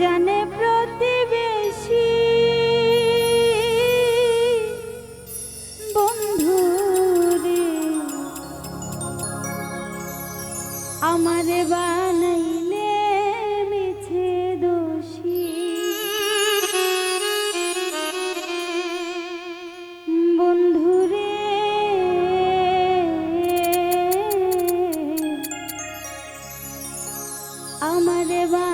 জানে প্রতিবেশী বন্ধু রে আমারে বানাইলে মিছে দোষী। বন্ধু আমারে বা